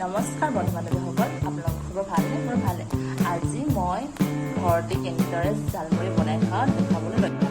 নমস্কাৰ বন্ধু বান্ধৱীসকল আপোনালোকৰ খবৰ ভালনে? মোৰ ভালে। আজি মই ঘৰতে কেনেদৰে জালমুৰি বনাই খাওঁ দেখাবলৈ লক্ষ্য